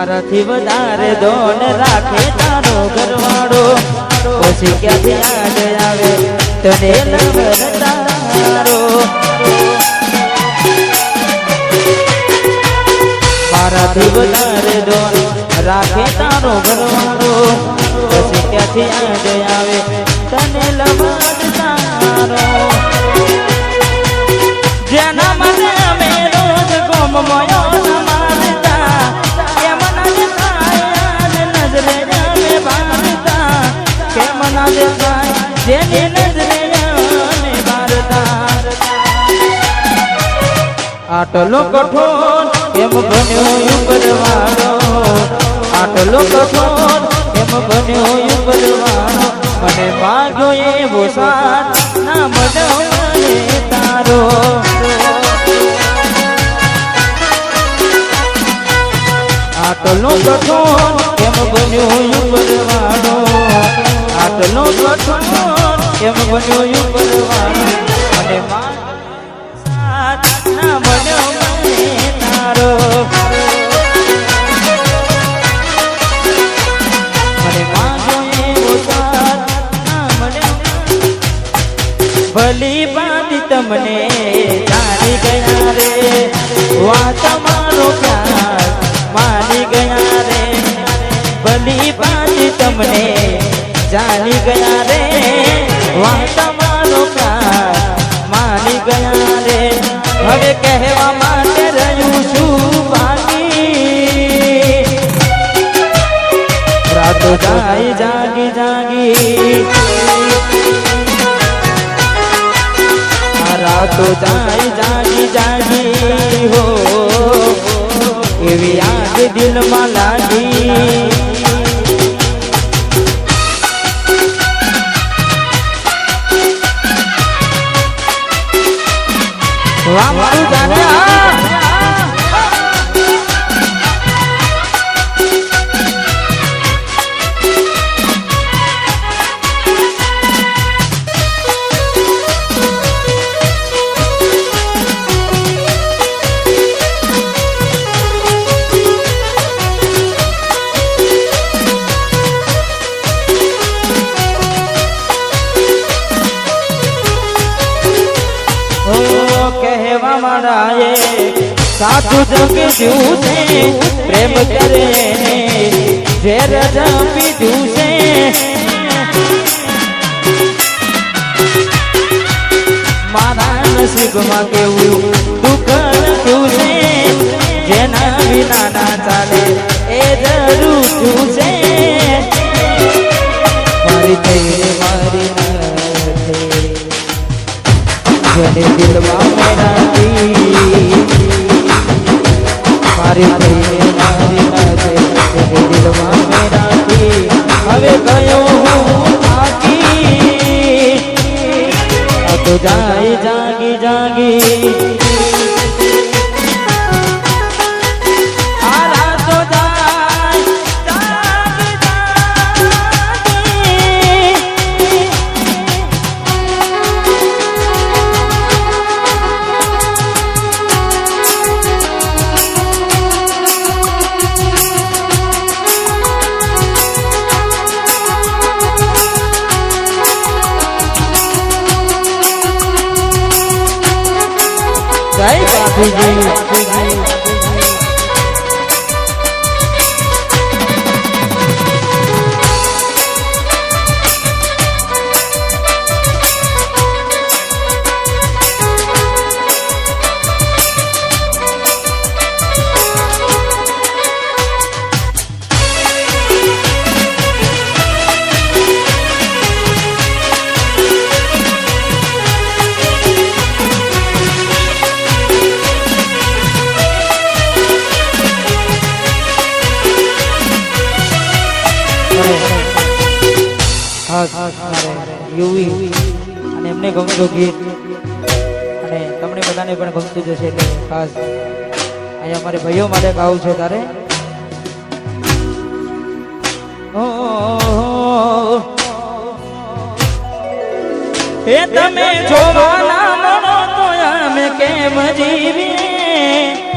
મારાથી વધારે દોન રાખે તારો ઘરવાળો. પછી ક્યાંથી યાદ આવે તને નંબર તારો? મારાથી વધારે દોન રાખે તારો ઘરવાળો. પછી ક્યાંથી યાદ આવે આટલો કઠોર એમ બન્યો ઉપરવાળો. આટલો કઠોર એમ બન્યો ઉપરવાળો. અને માગ્યો એવો સાથ ના મળ્યો મને તારો. આટલો કઠોર એમ બન્યો ઉપરવાળો. આટલો કઠોર એમ બન્યો ઉપરવાળો. મને મળ્યો ભલી બાંધી તમને જાણી ગયા રે. વાત તમારો પ્યાર માની ગયા રે. ભલી બાંધી તમને જાણી ગયા વાહ મારું જાણ્યા ઓ કહેવા મારાએ સાધુ જગ છે, પ્રેમ કરે ઝેર જ છે. મારા નસીબમાં કેવું દુઃખ લખ્યું છે. જેના વિના ના ચાલે એ જરૂર છે? મારી થઈ મારી જેને દિલમાં યુવી અને એમને ગમતું ગીત. અને તમને બધાને પણ ગમતું જશે એટલે ખાસ અહીંયા અમારે ભાઈઓ માટે ગાવું છે તારે. એ તમે જોવાના તો અમે કેમ જીવીએ?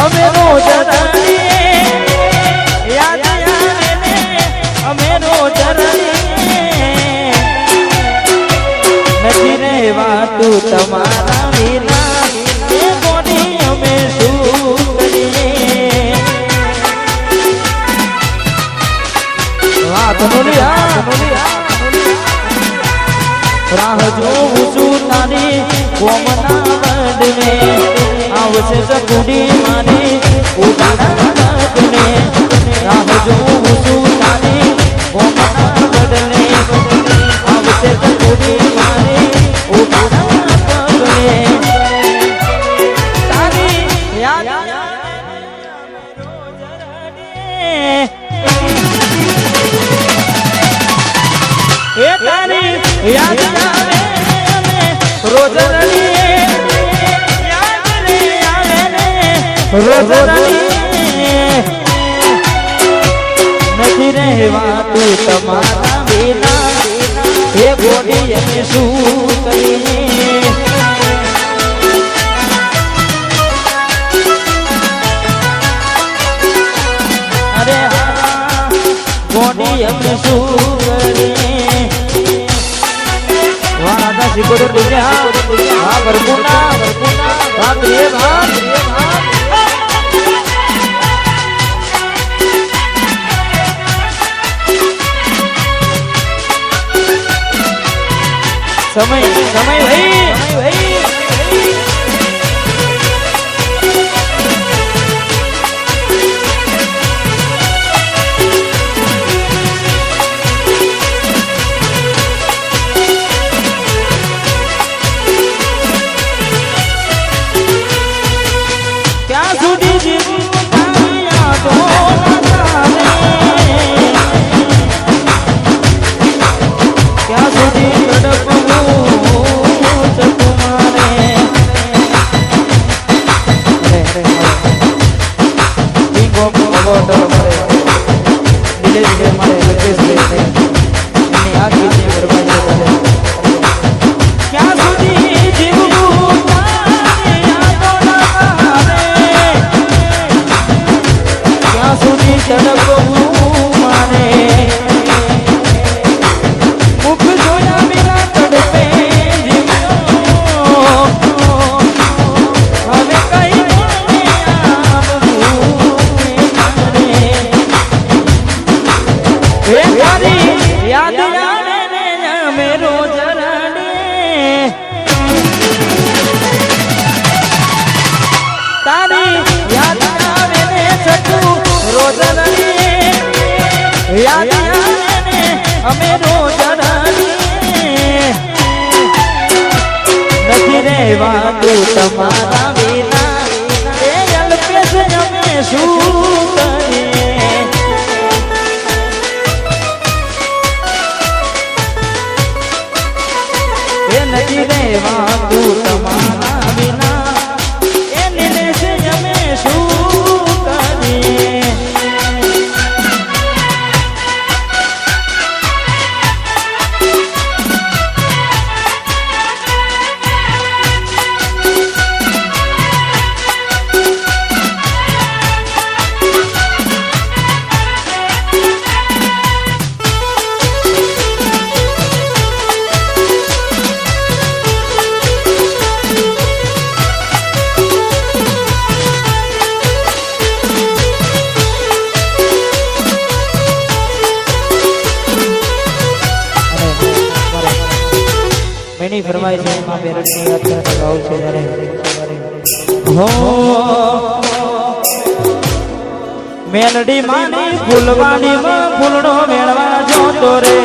અમે રોજ રમીએ. તમારા વિના એ રાહ જોઉં છું તારી કોમના આવશે સકુડી મારી. બદલે રાહ જોઉં છું તારી. કોમના બદલે આવશે સકુડી મારી. બદલે તારી યાદ રોજ રડે. એ તારી યાદ નથી રહેવાતું તમારા વિના એ ગોડી અમે શું કરીએ અરે હા ગોડી અમે શું વાહ રાધા શીખોદર ડીજે હા હા હા સમય સમય ભાઈ રહેવાતું તમારા વિના મેની ફરમાય છે, એમાં બેરડની અત્યારે ગાવ છે ત્યારે હો. મેલડી માની ફૂલવાની માં ફૂલડો મેળવા જોતો રે.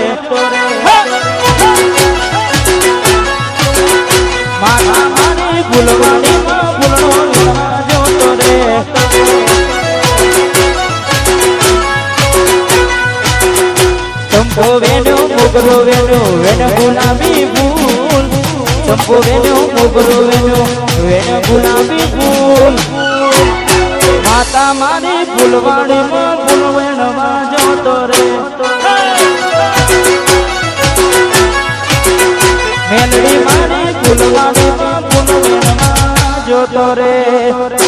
માતા માની ફૂલવાડી માં ફૂલડો મેળવા જોતો રે. ચંપો વેનો મોગરો વેનો વેનો ગુલાબી ચંપો વેનો મોગરો વેનો વેનો ગુલાબી ફૂલ. માતા મારી ફૂલવાડી માં ફૂલ વેણવા જતો રે. મેલડી મારી ફૂલવાડી માં ફૂલ વેણવા જતો રે.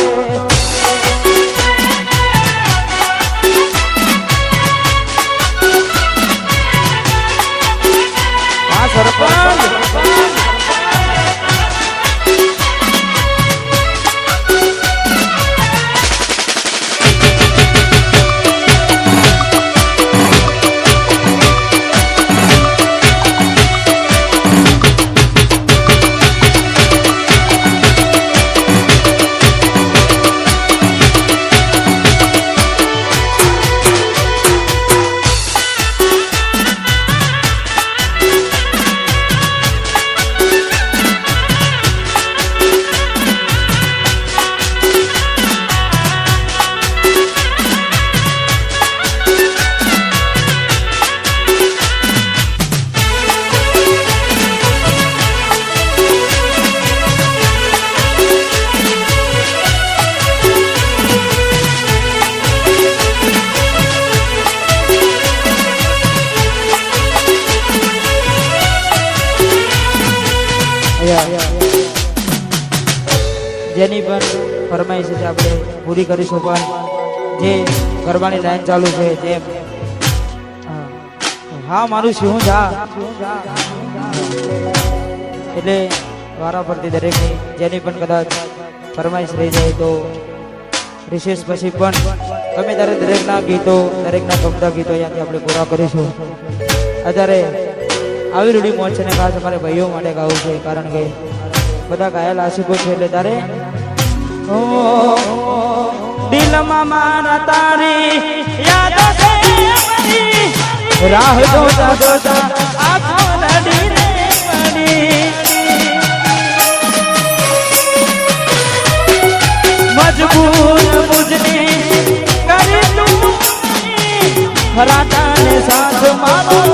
જેની પણ ફરમાઈશ છે આપણે પૂરી કરીશું, પણ જે ગરબાની લાઈન ચાલુ છે જેમ હા. મારું શું જા એટલે વારા પરથી દરેકની જેની પણ કદાચ ફરમાઈશ રહી જાય તો રિશેષ પછી પણ ગમે ત્યારે દરેકના ગીતો, દરેકના ગમતા ગીતો અહીંયાથી આપણે પૂરા કરીશું અત્યારે આવી રૂડી મોજ છે ને ખાસ અમારે ભાઈઓ માટે ગાવું છે, કારણ કે બધા ગાયેલા આશિકો છે એટલે તારે દિલમાં મારા તારી યાદ છે. રાહ જોતા જોતા આંખો નડી રે પડી. મજબૂર મુજને કરી તું રાતા ને સાથ મારો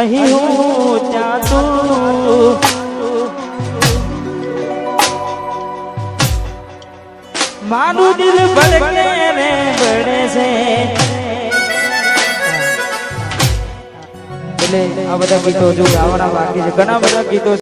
અહીં હું ત્યાં તું દિલ ભડકે રે બળે છે. એટલે આ બધા ગીતો જો ગાવાના બાકી છે. ઘણા બધા ગીતો